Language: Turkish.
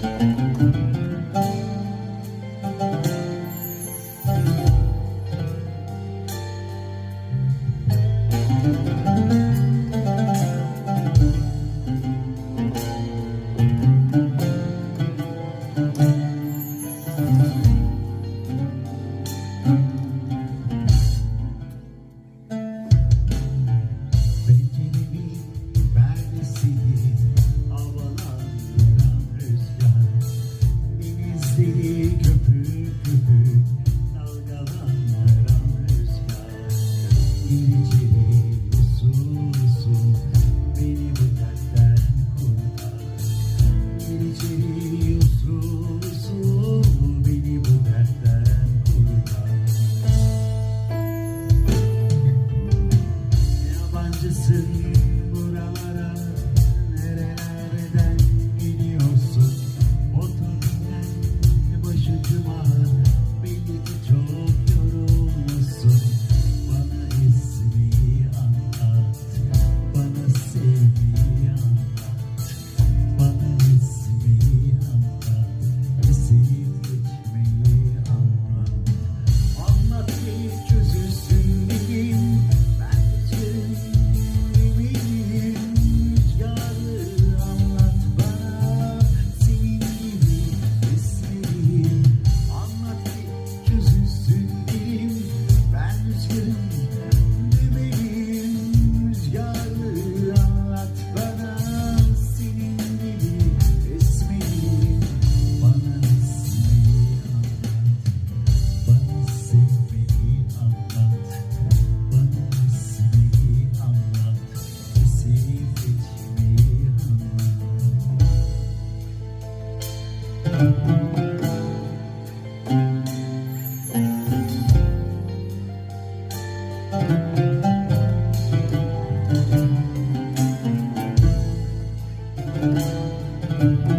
Música seni köpük köpük dalgalandıran rüzgar. İnceli usul usul beni bu dertten kurtar. İnceli usul usul beni bu dertten kurtar. Yabancısın. thank you